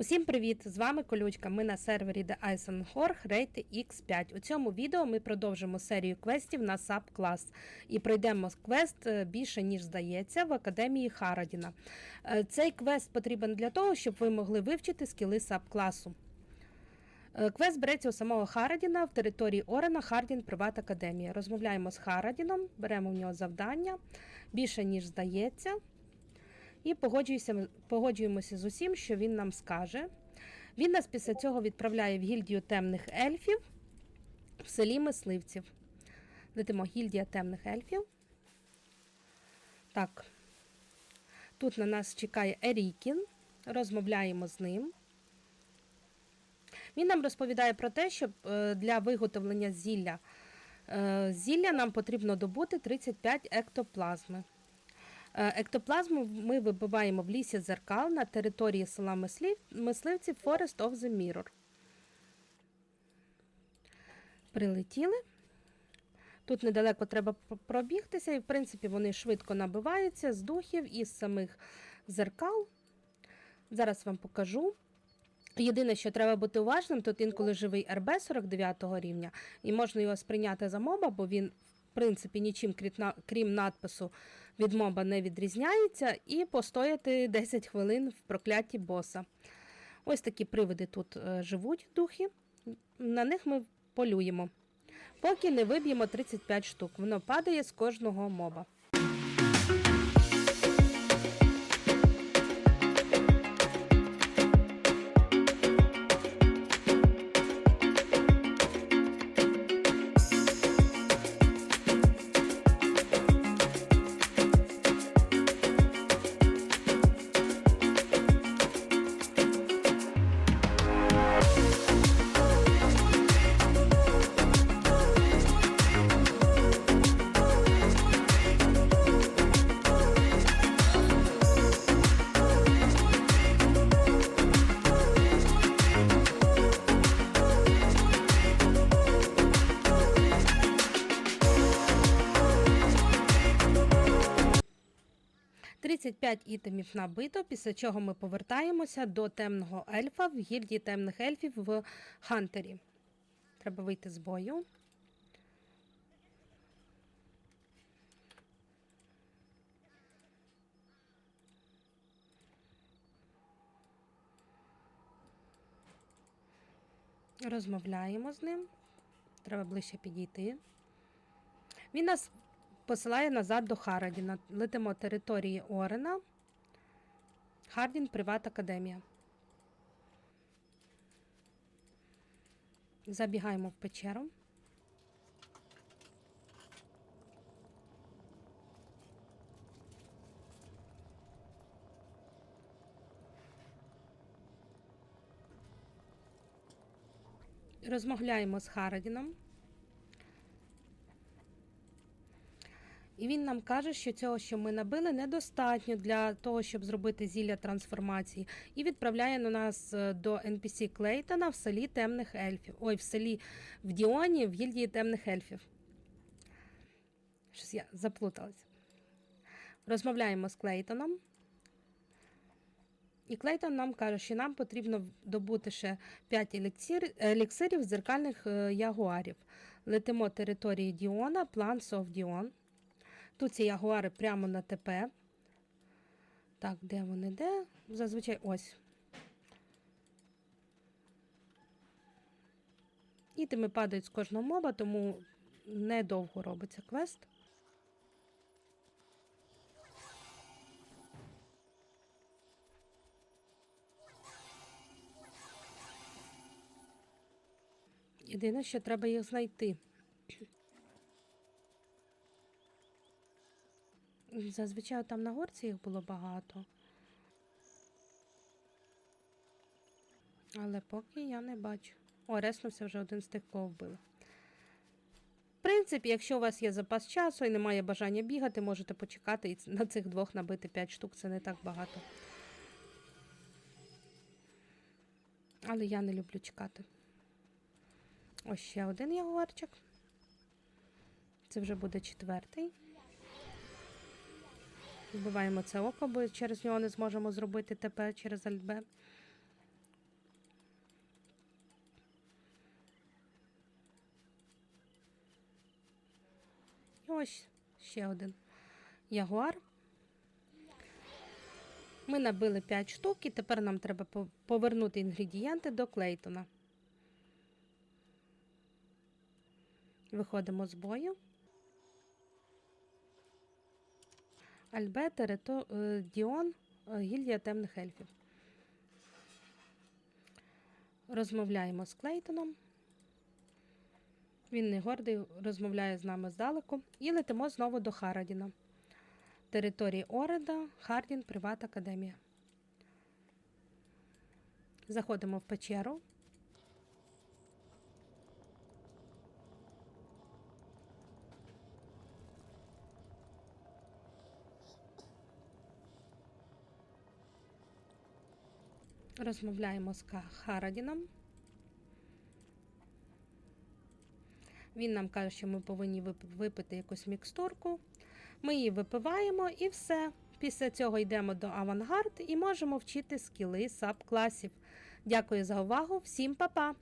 Усім привіт! З вами Колючка. Ми на сервері The Eisenhorn Rate X5. У цьому відео ми продовжимо серію квестів на SAP клас і пройдемо квест е, більше, ніж здається, в академії Харадіна. Е, Цей квест потрібен для того, щоб ви могли вивчити скіли SAP класу. Е, Квест береться у самого Харадіна в території Орена Хардін Приват Академія. Розмовляємо з Харадіном, беремо в нього завдання більше, ніж здається. І погоджуємося, з усім, що він нам скаже. Він нас після цього відправляє в гільдію темних ельфів в селі мисливців. Летимо гільдія темних ельфів. Так. Тут на нас чекає Ерікін. Розмовляємо з ним. Він нам розповідає про те, що е, для виготовлення зілля е, зілля нам потрібно добути 35 ектоплазми. Е, Ектоплазму ми вибиваємо в лісі зеркал на території села мисливців Forest of the Mirror. Прилетіли. Тут недалеко треба пробігтися, і в принципі вони швидко набиваються з духів і з самих зеркал. Зараз вам покажу. Єдине, що треба бути уважним, тут інколи живий РБ 49 рівня, і можна його сприйняти за моба, бо він, принципі, нічим крім надпису від моба не відрізняється, і постояти 10 хвилин в прокляті боса. Ось такі привиди тут е, живуть духи. На них ми полюємо. Поки не виб'ємо 35 штук. Воно падає з кожного моба. – 35 ітемів набито, після чого ми повертаємося до темного ельфа в гільдії темних ельфів в Хантері. Треба вийти з бою. Розмовляємо з ним. Треба ближче підійти. Він нас посилає назад до Харадіна. Летимо території Орена. Хардін Приват Академія. Забігаємо в печеру. Розмовляємо з Харадіном. І він нам каже, що цього, що ми набили, недостатньо для того, щоб зробити зілля трансформації, і відправляє на нас е, до NPC Клейтона в селі темних ельфів. Ой, в селі в Діоні, в гільдії темних ельфів. Щось я заплуталася. Розмовляємо з Клейтоном. І Клейтон нам каже, що нам потрібно добути ще 5 еліксир, еліксирів зеркальних е, ягуарів. Летимо території Діона, Plants of Dion. Тут ці ягуари прямо на ТП. Так, де вони? Де? Зазвичай ось. Ітеми падають з кожного моба, тому недовго робиться квест. Єдине, що треба їх знайти. Зазвичай там на горці їх було багато. Але поки я не бачу. О, реснувся вже один з тих, кого вбили. В принципі, якщо у вас є запас часу і немає бажання бігати, можете почекати і на цих двох набити 5 штук, це не так багато. Але я не люблю чекати. Ось ще один ягуарчик. Це вже буде четвертий. Вбиваємо це око, бо через нього не зможемо зробити ТП через альбе. Ось ще один ягуар. Ми набили 5 штук, і тепер нам треба повернути інгредієнти до клейтона. Виходимо з бою. Альбе, Рето, е, Діон, е, гільдія темних ельфів. Розмовляємо з Клейтоном. Він не гордий, розмовляє з нами здалеку. І летимо знову до Харадіна. Території Ореда, Хардін, Приват Академія. Заходимо в печеру. Розмовляємо з Харадіном. Він нам каже, що ми повинні випити якусь мікстурку. Ми її випиваємо і все. Після цього йдемо до авангард і можемо вчити скіли саб класів. Дякую за увагу. Всім па-па!